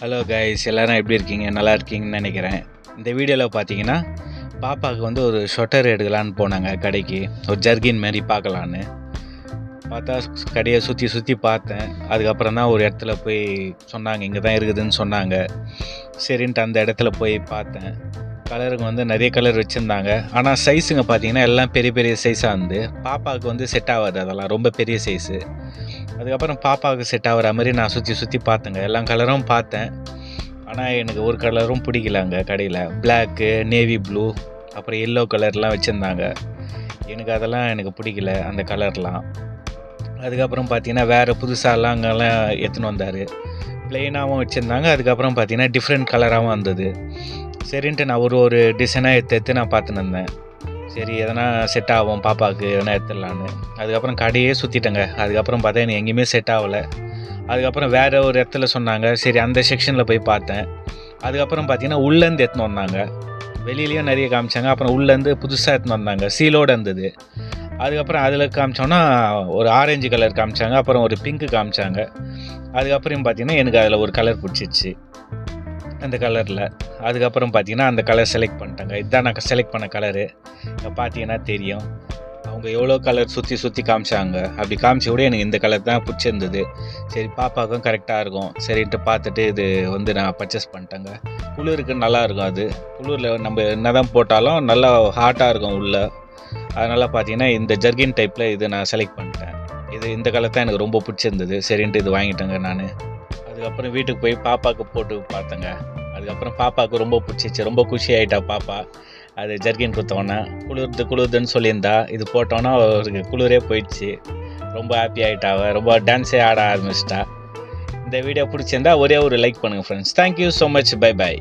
Hello guys எல்லோரும் எப்படி இருக்கீங்க? நல்லா இருக்கீங்கன்னு நினைக்கிறேன். இந்த வீடியோவில் பார்த்தீங்கன்னா பாப்பாவுக்கு வந்து ஒரு ஷொட்டர் எடுக்கலான்னு போனாங்க கடைக்கு. ஒரு ஜர்கின் மாதிரி பார்க்கலான்னு பார்த்தா கடையை சுற்றி சுற்றி பார்த்தேன். அதுக்கப்புறம் தான் ஒரு இடத்துல போய் சொன்னாங்க இங்கே தான் இருக்குதுன்னு சொன்னாங்க. சரின்ட்டு அந்த இடத்துல போய் பார்த்தேன். கலருங்க வந்து நிறைய கலர் வச்சுருந்தாங்க. ஆனால் சைஸுங்க பார்த்தீங்கன்னா எல்லாம் பெரிய பெரிய சைஸாக இருந்து பாப்பாவுக்கு வந்து செட் ஆகாது அதெல்லாம். ரொம்ப பெரிய சைஸு அதுக்கப்புறம் பாப்பாவுக்கு செட் ஆகிற மாதிரி நான் சுற்றி சுற்றி பார்த்தேங்க. எல்லா கலரும் பார்த்தேன். ஆனால் எனக்கு ஒரு கலரும் பிடிக்கல அங்கே கடையில். பிளாக்கு நேவி ப்ளூ அப்புறம் எல்லோ கலர்லாம் வச்சுருந்தாங்க. எனக்கு அதெல்லாம் எனக்கு பிடிக்கல அந்த கலர்லாம் அதுக்கப்புறம் பார்த்தீங்கன்னா வேறு புதுசாலாம் அங்கெல்லாம் எடுத்துன்னு வந்தார். ப்ளெயினாகவும் வச்சுருந்தாங்க. அதுக்கப்புறம் பார்த்தீங்கன்னா டிஃப்ரெண்ட் கலராகவும் வந்தது. சரின்ட்டு நான் ஒரு ஒரு டிசைனாக எடுத்து எடுத்து நான் பார்த்துன்னு இருந்தேன் சரி எதனா செட் ஆகும் பாப்பாவுக்கு எதனா எடுத்துடலான்னு. அதுக்கப்புறம் கடையே சுற்றிட்டேங்க அதுக்கப்புறம் பார்த்தா எனக்கு எங்கேயுமே செட் ஆகலை. அதுக்கப்புறம் வேறு ஒரு இடத்துல சொன்னாங்க. சரி அந்த செக்ஷனில் போய் பார்த்தேன். அதுக்கப்புறம் பார்த்தீங்கன்னா உள்ளேருந்து எடுத்துன்னு வந்தாங்க. வெளியிலையும் நிறைய காமிச்சாங்க. அப்புறம் உள்ளேருந்து புதுசாக எடுத்துன்னு வந்தாங்க. சீலோடு இருந்தது. அதுக்கப்புறம் அதில் காமிச்சோன்னா ஒரு ஆரஞ்சு கலர் காமிச்சாங்க. அப்புறம் ஒரு பிங்க்கு காமிச்சாங்க. அதுக்கப்புறம் பார்த்தீங்கன்னா எனக்கு அதில் ஒரு கலர் பிடிச்சிச்சு அந்த கலரில் அதுக்கப்புறம் பார்த்தீங்கன்னா அந்த கலர் செலக்ட் பண்ணிட்டாங்க. இதுதான் நான் செலக்ட் பண்ண கலரு பார்த்தீங்கன்னா தெரியும். அவங்க எவ்வளோ கலர் சுற்றி சுற்றி காமிச்சாங்க. அப்படி காமிச்ச கூட எனக்கு இந்த கலர் தான் பிடிச்சிருந்தது. சரி பாப்பாவுக்கும் கரெக்டாக இருக்கும். சரின்ட்டு பார்த்துட்டு இது வந்து நான் பர்ச்சேஸ் பண்ணிட்டேங்க. குளிருக்கு நல்லா இருக்கும் அது. குளிரில் நம்ம என்ன தான் போட்டாலும் நல்லா ஹாட்டாக இருக்கும் உள்ளே. அதனால் பார்த்தீங்கன்னா இந்த ஜர்கின் டைப்பில் இது நான் செலக்ட் பண்ணிட்டேன். இது இந்த கலர் தான் எனக்கு ரொம்ப பிடிச்சிருந்தது. சரின்ட்டு இது வாங்கிட்டேங்க நான். அதுக்கப்புறம் வீட்டுக்கு போய் பாப்பாவுக்கு போட்டு பார்த்தேங்க. அதுக்கப்புறம் பாப்பாவுக்கு ரொம்ப பிடிச்சிச்சு ரொம்ப குஷி ஆகிட்டா பாப்பா. அது ஜர்கின் கொடுத்தோன்னே குளிர்ந்து குளிர்துன்னு சொல்லியிருந்தா இது போட்டோன்னா அவருக்கு குளிரே போயிடுச்சு. ரொம்ப ஹாப்பி ஆகிட்டா ரொம்ப டான்ஸே ஆட ஆரம்பிச்சிட்டா. இந்த வீடியோ பிடிச்சிருந்தா ஒரே ஒரு லைக் பண்ணுங்கள் friends thank you so much bye bye